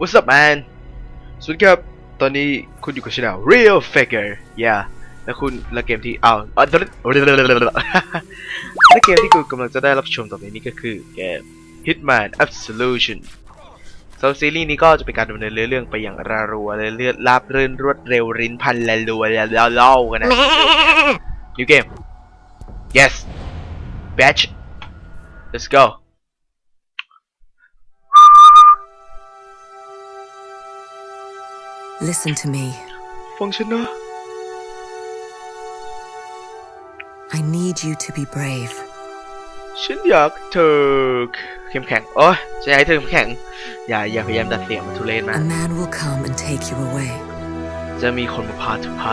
What's up man สวัสดีครับ ตอนนี้คุณอยู่กับช anel Real Faker yeah และคุณและเกมที่อ้าวและเกมที่คุณกำลังจะได้รับชมต่อไปนี้ก็คือ เกม Hitman Absolution สำหรับซีรีส์นี้ก็จะเป็นการดำเนินเรื่องไปอย่างรารัวเลือดลาบรื่นรวดเร็วริ้นพันละรัวแล้วเล่ากันนะ New game yes batch let's go Listen to me. ฟังฉันนะ I need you to be brave. ฉันอยากเธอเข้มแข็งโอ้ยจะให้เธอเข้มแข็ง อย่าอย่าพยายามดัดเสียงมัทุเรศนะ A man will come and take you away. จะมีคนมาพาเธอไป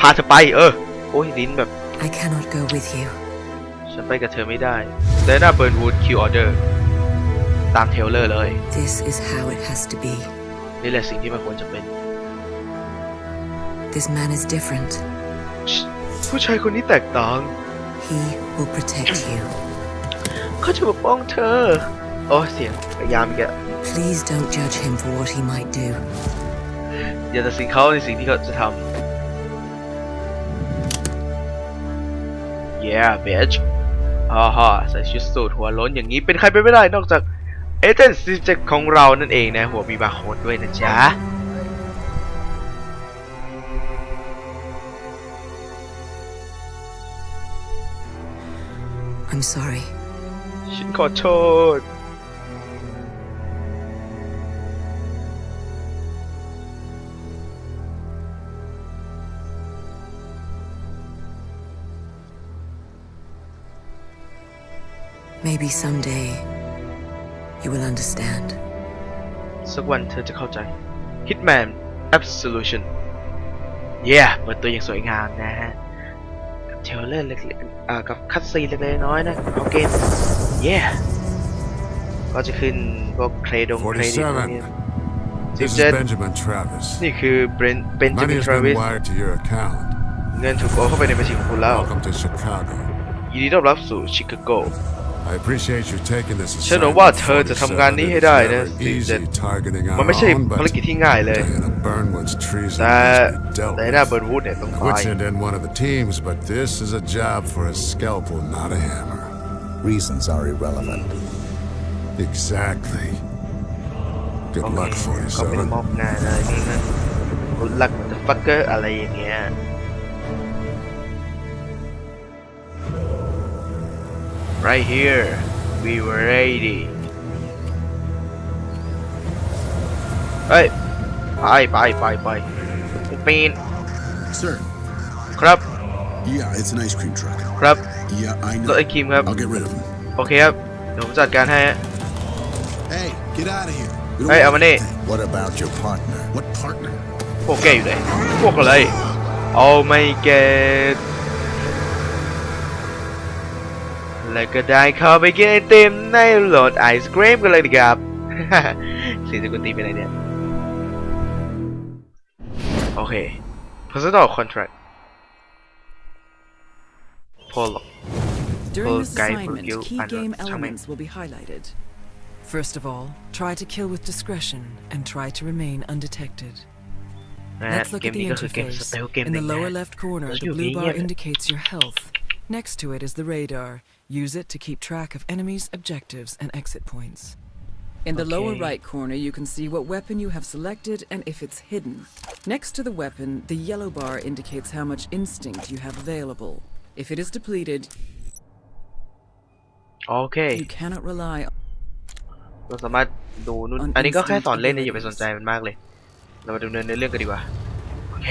พาเธอไปเออ โอ้ยลิ้นแบบ I cannot go with you. ฉันไปกับเธอไม่ได้ไดนาเบิร์นวูดคิวออเดอร์ ตามเทลเลอร์เลย This is how it has to be. นี่แหละสิ่งที่มันควรจะเป็น This man is different ผู้ชายคนนี้แตกต่าง He will protect you เขาจะปกป้องเธอโอ้เสียงพยายามแก Please don't judge him for what he might do อย่าตัดสินเขาในสิ่งที่เขาจะทำ Yeah bitch อ๋อฮ่ใส่ชุดสูทหัวล้นอย่างนี้เป็นใครไปไม่ได้นอกจากเอเจนต์ซีเจ็ของเรานั่นเองนะหัวมีบาร์โค้ดด้วยนะจ๊ะฉันขอโทษ Maybe someday You will understand. สักวันเธอจะเข้าใจ Hitman Absolution Yeah เปิดตัวอย่างสวยงามนะฮะกับเทเลอร์เล็กๆกับคัตซีเล็กๆน้อยนะขอเกม Yeah ก็จะขึ้นพวกเครดงเครดิตนี่สิบเจ็ดนี่คือเบนเบนจามินทราวสเงินถูกโอนเข้าไปในบัญชีของคุณแล้วยินดีต้อนรับสู่ชิคาโก I appreciate you taking this ฉันหวังว่าเธอจะทำงานนี้ให้ได้นะสิเจนมันไม่ใช่ภารกิจที่ง่ายเลย แต่แต่หน้าเบิร์นวูดเนี่ยต้องตาย Woodson in one of the teams but this is a job for a scalpel not a hammer reasons are irrelevant exactly good luck for good luck motherfucker อะไรอย่างเงี้ย Right here. We were 80. Hey. Bye, bye, bye, bye. Pain. Sir. Crap. Yeah, it's an ice cream truck. Crap. Yeah, I know. รถไอคิมครับ I'll get rid of him. okay yep โอเคครับเดี๋ยวผมจัดการให้ฮะ Hey, get out of here. Hey, want Amane. anything. What about your partner? What partner? Okay, พวกแกอยู่ไหนพวกอะไร Oh my god Okay, personal contract Polo During this assignment, key game elements will be highlighted. First of all, try to kill with discretion and try to remain undetected. Eh, Let's look at the interface. In the lower left corner, the blue bar indicates your health. Next to it is the radar, Use it to keep track of enemies' objectives and exit points. In the okay. lower right corner, you can see what weapon you have selected and if it's hidden. Next to the weapon, the yellow bar indicates how much instinct you have available. If it is depleted, okay. you cannot rely on เราสามารถดูนู่นอันนี้ก็แค่สอนเล่นนะอย่าไปสนใจมันมากเลยเรามาดำเนินในเรื่องกันดีกว่าโอเค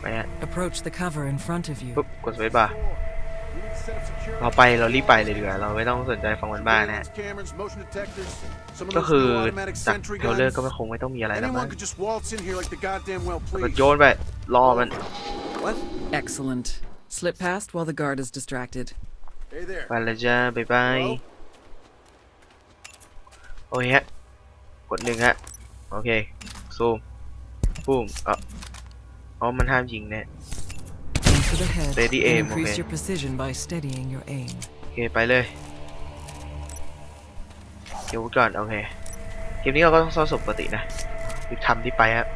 ไปฮะ Approach the cover in front of you ปุ๊บกดสเปซบาร์เราไปเรารีบไปเลยดีกว่าเราไม่ต้องสนใจฟังมันบ้างนะก็คือจากเทเลอร์ก็คงไม่ต้องมีอะไรแล้วมันก็โยนไป รอมัน Excellent slip past while the guard is distracted ไปเลยจ้าบ๊ายบาย โอ้ยฮะกดหนึ่งฮะโอเคซูมปุ่มอ๋อมันห้ามยิงเนี่ย to the head. Steady aim, i n c r โอเคไปเลยเดี๋ยวก่อนโอเคเกมนี้เราก็ต้องซ่อนสมปกตินะคือทำที่ไปครับ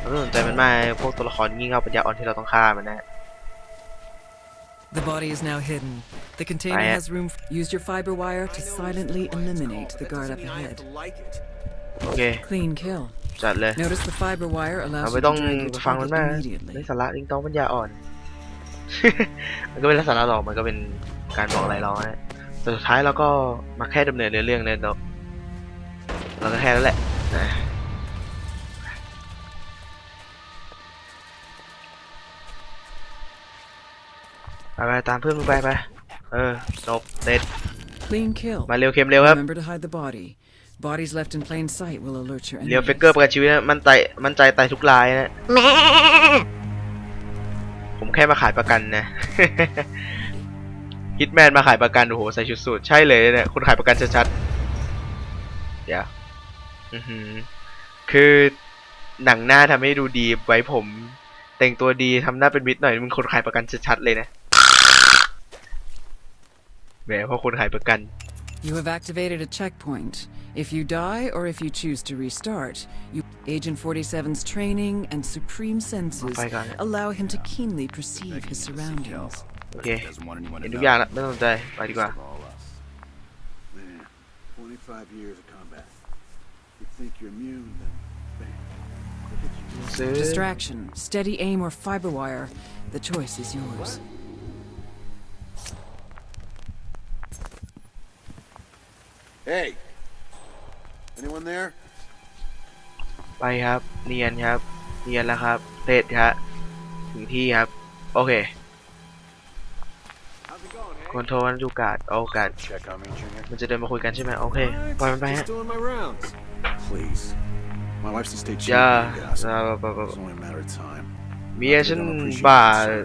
เราต้องสนใจมันมากพวกตัวละครยิ่งเอาปัญญาอ่อนที่เราต้องฆ่ามันนะ The body is now hidden. The container h a s room. Use your fiber wire to silently eliminate the guard up ahead. Okay. Clean kill. จัดเลย Notice the fiber wire เรา allows ไม่ you to ต้อง drag you ฟัง apart มันมาก immediately. ได้สาระลิงต้องปัญญาอ่อนมันก็เป็นลักษณะหลอกมันก็เป็นการบอกอะไรเราเนยแต่สุดท้ายเราก็มาแค่ดำเนินเรื่องเนี่ยเราเราก็แค่นั้นแหละนะไปไปตามเพื่อนไปไปเออจบเสร็จมาเร็วเข้มเร็วครับเร็วเฟกเกอร์ประกันชีวิตนะมันใจมันใจตายทุกรายนะผมแค่มาขายประกันนะฮิตแมนมาขายประกันโอ้โห ใส่ชุดสูทใช่เลยเนี่ยคุณขายประกันชัดๆ เดี๋ยวคือหนังหน้าทำให้ดูดีไว้ผม แต่งตัวดีทำหน้าเป็นมิตรหน่อยมึงคนขายประกันชัดๆเลยนะแหมเพราะคนขายประกัน You have activated a checkpoint. If you die or if you choose to restart, you... Agent 47's training and supreme senses oh, allow him to keenly perceive his surroundings. Okay. Inubiyana, betul tay, pari ko. Man, 25 years of combat. You think you're immune, then Distraction, steady aim, or fiber wire. The choice is yours. What? Hey, anyone there? ไปครับ เนียนครับ เนียนแล้วครับเสร็จครับถึงที่ครับ โอเคคนโทรวันดูกาดโอกาสมันจะเดินมาคุยกันใช่ไหมโอเค ปล่อยมันไปฮะอย่าซมีอะไฉันบ่า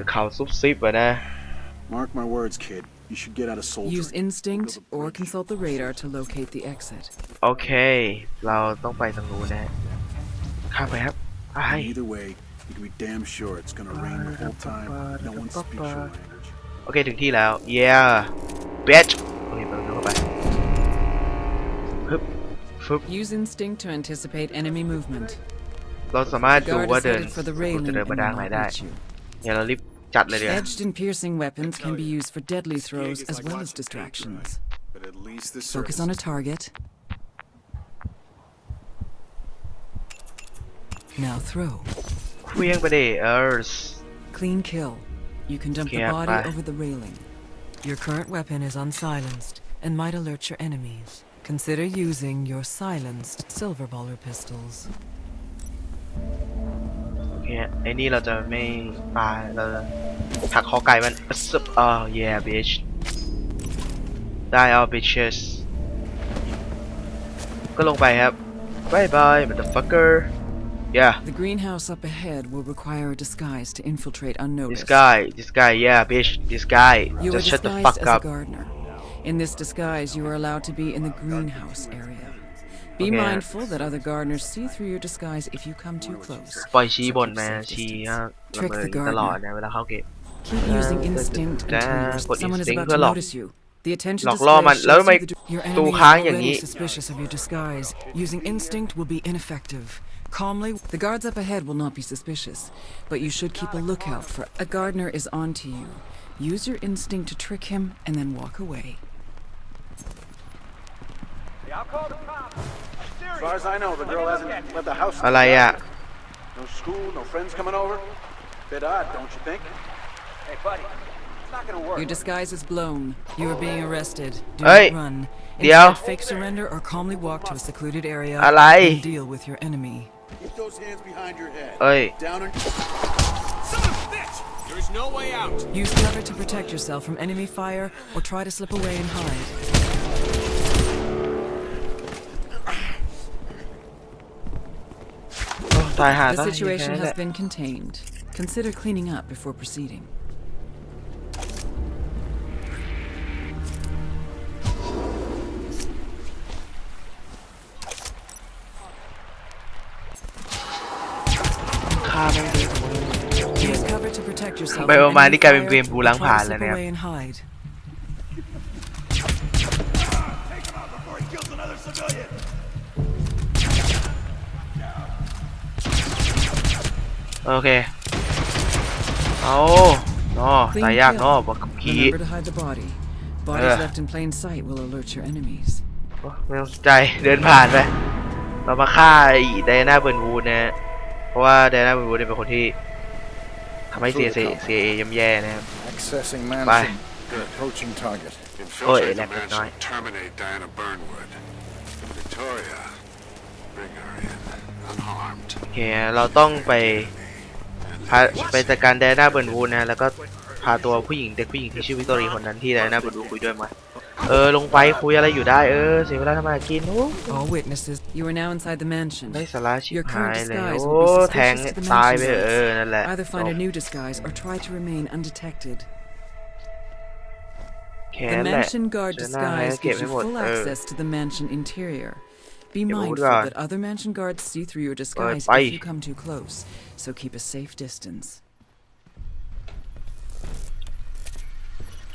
เขาซุบซิบอ่ะนะ Mark my words kid You should get out of soldier. Use instinct or consult the radar to locate the exit. Okay, Either way, you can be damn sure it's gonna rain the whole time. No one speaks your language. โอเคถึงที่แล้ว yeah bitch โอเคเปิดประตูเข้าไปฮึบฟึบ Use instinct to anticipate enemy movement. เราสามารถดู the จะ railing เดิน and มา will ด้านไหน not ได้จัดเลยเดี๋ยว Edged and piercing weapons can be used for deadly throws as well as distractions. But at least Focus on a target. Now throw. Uh, Clean kill. You can dump the body over the railing. Your current weapon is unsilenced and might alert your enemies. Consider using your silenced silver baller pistols. เนี่ยไอ้นี่เราจะไม่ตายเราหักคอไก่มันซึบเออ oh, yeah bitch ได้เอา bitches ก็ลงไปครับ bye bye motherfucker yeah the greenhouse up ahead will require a disguise to infiltrate unnoticed this guy this guy yeah bitch this guy you just shut the fuck up gardener in this disguise you are allowed to be in the greenhouse area be okay. mindful that other gardeners see through your disguise if you come too close. ปล่อยชี้บนนะชี้ระเบิดตลอดนะเวลาเข้าเก็บ Keep using instinct until someone is about to notice you. The attention หลอกล่อมันแล้วทำไมตูค้างอย่างนี้ suspicious of your disguise. Using instinct will be ineffective. Calmly, the guards up ahead will not be suspicious, but you should keep a lookout for a gardener is onto you. Use your instinct to trick him and then walk away. I'll call the cops far as I know, the girl hasn't left the house. อะไรอ่ะ No school, no friends coming over. Bit odd, don't you think? Hey, buddy. Your disguise is blown. You are being arrested. Do not run. Instead, fake surrender or calmly walk to a secluded area and deal with your enemy. Keep those hands behind your head. Hey. Down and... Son of a bitch! There's no way out. Use cover to protect yourself from enemy fire or try to slip away and hide. I had. The situation has been contained. Consider cleaning up before proceeding. Use cover to protect yourself. ไปประมาณนี้กลายเป็นเวมบูล้างผ่านแล้วเนี่ย and hide. โอเคเอาน้อ ตายยากน้อบอกกี้เออไม่ต้องใจเดินผ่านไป เรามาฆ่าไดนาเบิร์นวูดนะเพราะว่าไดนาเบิร์นวูดเป็นคนที่ทำให้เสียเอยเ่ำแย่นะไปโอ้ยนี่น้อยโอเคเราต้องไปพาไปจัดการแดนหน้าเบิร์นวูนะแล้วก็พาตัวผู้หญิงเด็กผู้หญิงที่ชื่อวิกตอรีคนนั้นที่แดนหน้าเบิร์นวูคุยด้วยมาเออลงไปคุยอะไรอยู่ได้เออเสียเวลาทำไมกินโอ้ All witnesses you are now inside the mansion ไม่สาระชิบหายเลยโอ้แทงตายไปเออนั่นแหละ Either find a new disguise or try to remain undetected แค่แหละจะน่าให้เก็บไม่หมดเออ Be mindful that other mansion guards see through your disguise if you come too close, so keep a safe distance.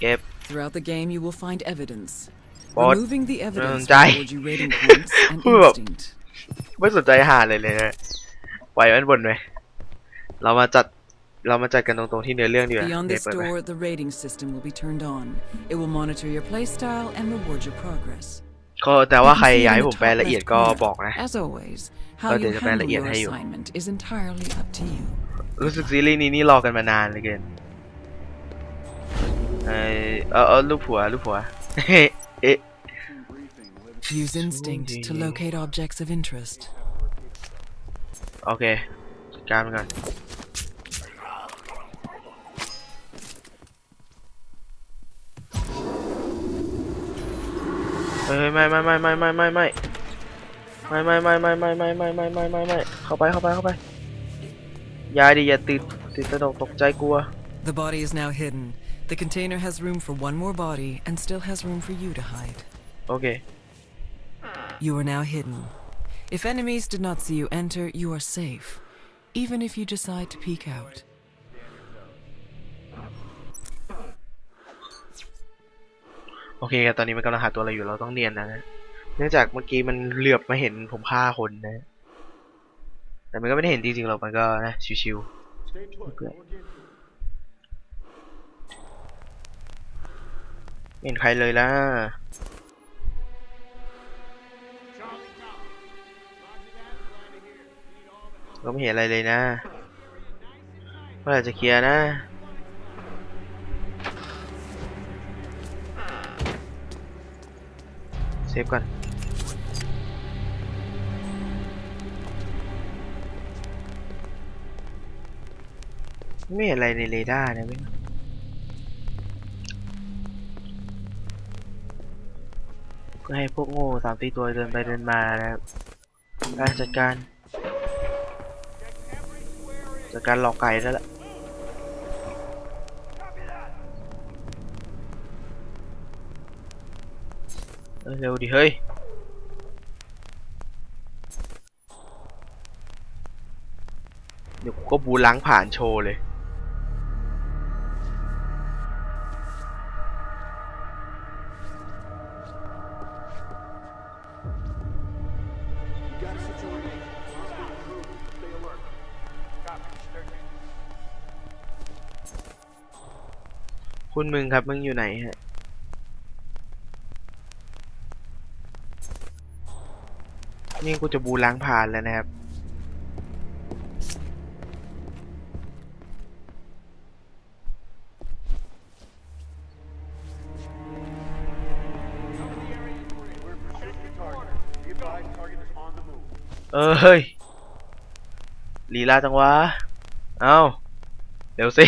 Yep. Throughout the game, you will find evidence. Bot. Removing the evidence will reward you rating points and instinct. ไม่สนใจหาเลยเลยนะไหวมันบนไหมเรามาจัดเรามาจัดกันตรงๆที่เนื้อเรื่องดีกว่า Beyond this door, the rating system will be turned on. It will monitor your playstyle and reward your progress. ก็แต่ว่าใครอยากให้ผมแปลละเอียดก็บอกนะก็เดี๋ยวจะแปลละเอียดให้อยู่รู้สึกซีรีส์นี้นี่รอกันมานานเลยเกินเออเออลูกผัวลูกผัวเอ๊ะ Use instinct to locate objects of interest โอเคจัดการไปนก่อน The body is now hidden. The container has room for one more body and still has room for you to hide. Okay. You are now hidden. If enemies did not see you enter, you are safe, even if you decide to peek out. โอเคครับ ตอนนี้มันกำลังหาตัวอะไรอยู่ เราต้องเนียนนะนะเนื่องจากเมื่อกี้มันเหลือบมาเห็นผมฆ่าคนนะ แต่มันก็ไม่ได้เห็นจริงๆหรอก มันก็นะ ชิวๆ เห็นใครเลยล่ะก็ไม่เห็นอะไรเลยนะเมื่อไหร่จะเคลียร์นะเซฟก่อนไม่เห็นอะไรในเรดาร์นะเว้ยก็ให้พวกโง่สามตีตัวเดินไปเดินมานะครับการจัดการ จัดการหลอกไก่แล้วล่ะเร็วดิ เฮ้ย เดี๋ยวกูก็บูล้างผ่านโชว์เลย คุณมึงครับ มึงอยู่ไหนฮะนี่กูจะบูล้างผ่านแล้วนะครับ เออเฮ้ย ลีลาจังวะ เอาเดี๋ยวสิ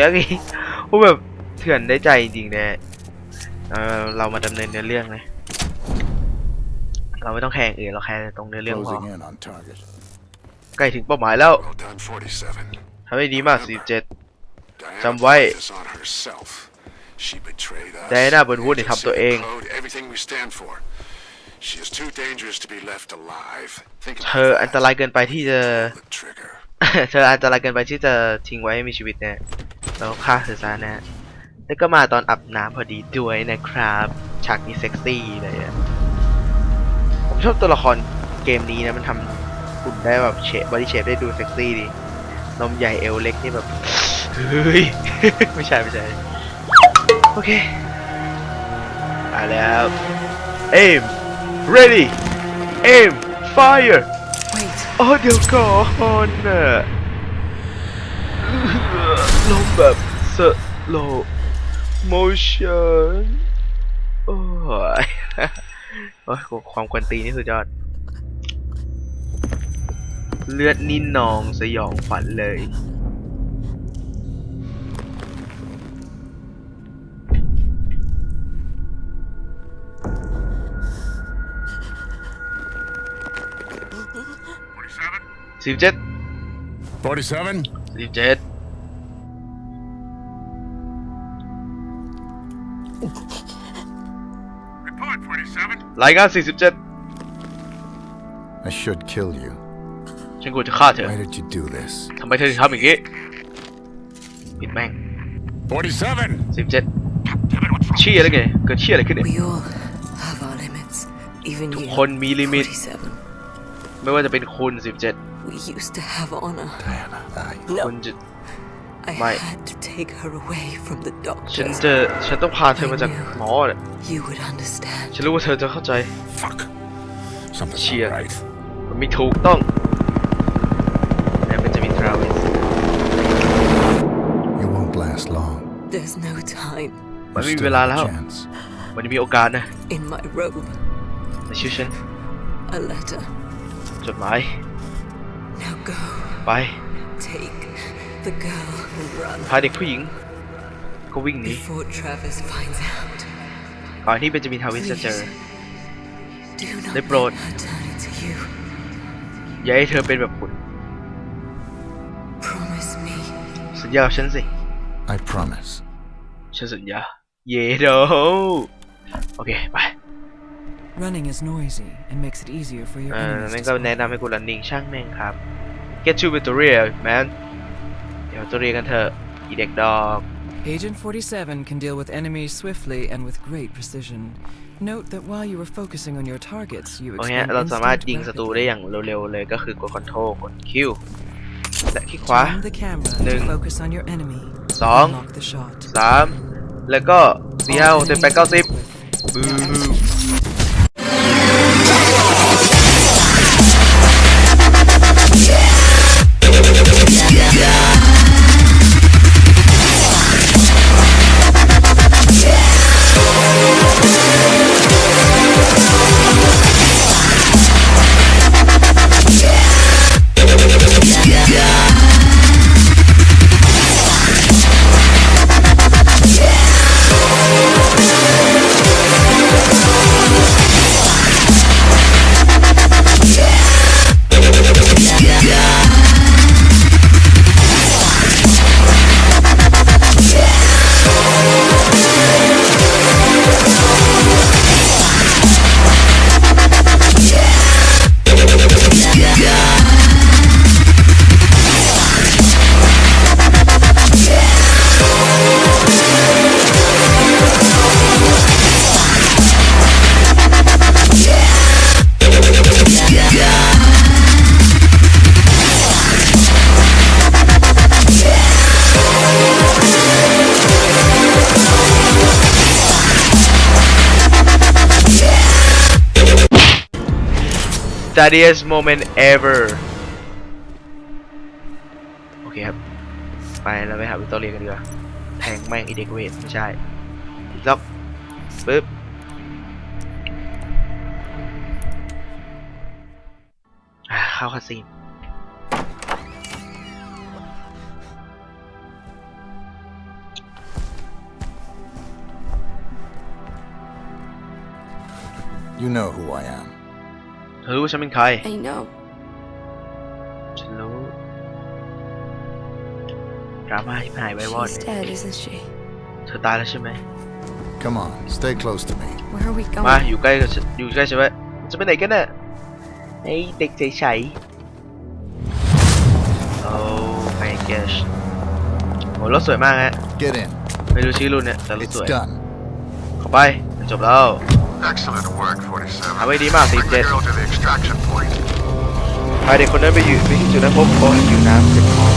เยอะพี่โอ้แบบเถื่อนได้ใจจริงแน่เออเรามาดำเนินเนื้อเรื่องเลยเราไม่ต้องแข่งอื่นเราแข่งตรงเนื้อเรื่องพอ ใกล้ถึงเป้าหมายแล้วทำให้ดีมาก 47จำไว้ไดน่าบนวุ้นทำตัวเองเธออันตรายเกินไปที่จะ เธออันตรายเกินไปที่จะทิ้งไว้ให้มีชีวิตเนี่ยแล้วฆ่าเสธอซะนะ แล้วก็มาตอนอาบน้ำพอดีด้วยนะครับฉากนี้เซ็กซี่เลยผมชอบตัวละครเกมนี้นะมันทำคุณได้แบบเชฟบอดี้เชฟได้ดูเซ็กซี่ดีนมใหญ่เอวเล็กนี่แบบ เฮ้ย ไม่ใช่ ไม่ใช่ โอเคอาแล้ว aim ready aim fire Wait. oh เดี๋ยวก่อนลงแบบสโลโมชั่นโอ้ยโอ้ย ความควันตีนี่สุดยอด เลือดนิ่นนอง สยองฝันเลย สิบเจ็ดสิบเจ็ดรายงาน47 I should kill you ฉันควรจะฆ่าเธอ Why did you do this ทำไมเธอถึงทำอย่างนี้ปิดแม่ง47 47เชี้อะไรไงเกิดชี้อะไรขึ้นเนี่ยทุกคนมีลิมิตไม่ว่าจะเป็นคุณ17 We used to h คุณ I had to take her away from the doctor. doctors. You would understand. she, Fuck. Something's Shit. not right. มันไม่ถูกต้องและเป็นจะมีทราวิส You won't last long. There's no time. You Maybe still have a we'll allow. In my robe, ในชื่อฉัน a letter. จดหมาย Now go. Bye. Take พาเด็กผู้หญิงก็วิ่งหนีก่อนที่เบนจามินทาวิสจะเจอได้โปรดอย่าให้เธอเป็นแบบคุณสัญญาฉันสิ I promise ฉันสัญญาเย่เดอโอเค ไป Running is noisy and makes it easier for your enemies t นั่นก็แนะนำให้กูณ running ช่างแม่งครับ Get you with the real man เดี๋ยวตัวเรียนกันเถอะอีเด็กดอก Agent 47 can deal with enemies swiftly and with great precision. Note that while you are focusing on your targets, you expend instant rapidly. เราสามารถยิงศัตรูได้อย่างเร็วๆเลย ก็คือกดคอนโทรลกดคิวและคลิกขวา Turn t สองสามแล้วก็เซียวเต็มไปเก้าสิบบู n Saddest moment ever. โอเคครับ ไปเราไปหาวิตเตอร์เรียกันดีกว่าแทงแม่งอีเด็กเวทไม่ใช่ล็อกปึ๊บเข้าคาสิโนยู o u know who I am. เธอรู้ฉันเป็นใคร I know ฉันรู้ดราม่าที่หายไปวอด She's dead, isn't she? เธอตายแล้วใช่ไหม Come on, stay close to me. Where are we going? มาอยู่ใกล้กับอยู่ใกล้ใช่ไหมจะไปไหนกันเนี่ยไอ้เด็กใสๆ Oh my gosh โหรถสวยมากฮะ Get in. ไม่รู้ชื่อรุ่นเนี่ยแต่รถ It's สวย done. เข้าไปจะจบแล้ว Excellent work, 47. ทำไว้ดีมาก Bring t h 47 g i r พาเด็กคนนั้นไปอยู่ไปที่จุดนั้นพบโค้อยู่น้ำเจ็บคอ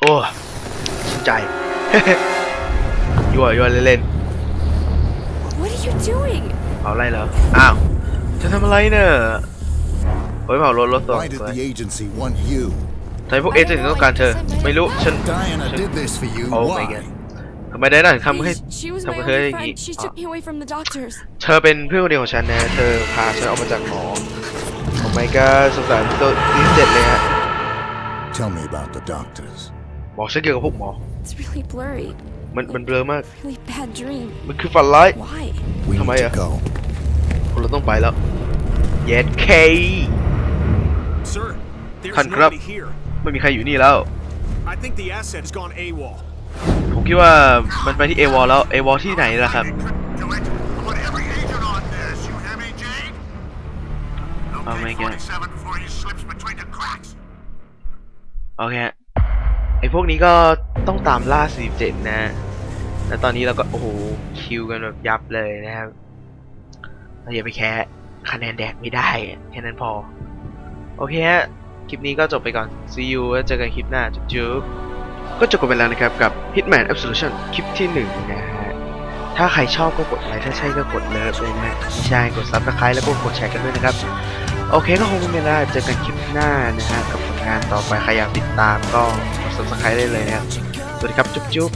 โอ้ชื่นใจยั่วยั่วเล่น What เผาไรเหรออ้าวจะทำอะไรเนี่ยโอ้ยเผารถรถตัว w วยทำไมพวกเอเจนต์ต้องการเธอไม่รู้ฉันโอ้ไม่เ d t h ทำไมได้ล่ะทำให้ทำกับเธออย่างนี้เธอเป็นเพื่อนคนเดียวของฉันนะ เธอพาฉันออกมาจากหอโอ้ไม่ก็สงสารตัวนี้เจ็ดเลยฮะ Tell me about the doctors บอกฉันเกี่ยวกับพวกหมอ It's really blurry มันมันเบลอมาก Really bad dream มันคือฝันร้าย Why ทำไมอะเราต้องไปแล้ว Yes K ท่านครับ ไม่มีใครอยู่นี่แล้ว I think the asset has gone AWOL ผมคิดว่ามันไปที่เอวอลแล้วเอวอลที่ไหนล่ะครับ โอเคโอเคไอพวกนี้ก็ต้องตามล่า 47นะแล้วตอนนี้เราก็ โอ้โห คิวกันแบบยับเลยนะครับเราอย่าไปแค่คะแนนแดกไม่ได้แค่นั้นพอ โอเคฮะคลิปนี้ก็จบไปก่อน see you แล้วเจอกันคลิปหน้าจุ๊บก็จบกันไปแล้วนะครับกับ Hitman Absolution คลิปที่1นะฮะถ้าใครชอบก็กดไลค์ถ้าใช่ก็กดเลิฟเลยนะใช่กดซับสไครต์แล้วก็กดแชร์กันด้วยนะครับ โอเคก็คงไม่มีอะไรเจอกันคลิปหน้านะฮะกับผลงานต่อไปใครอยากติดตามก็กดซับสไครต์ได้เลยนะครับ สวัสดีครับจุ๊บจุ๊บ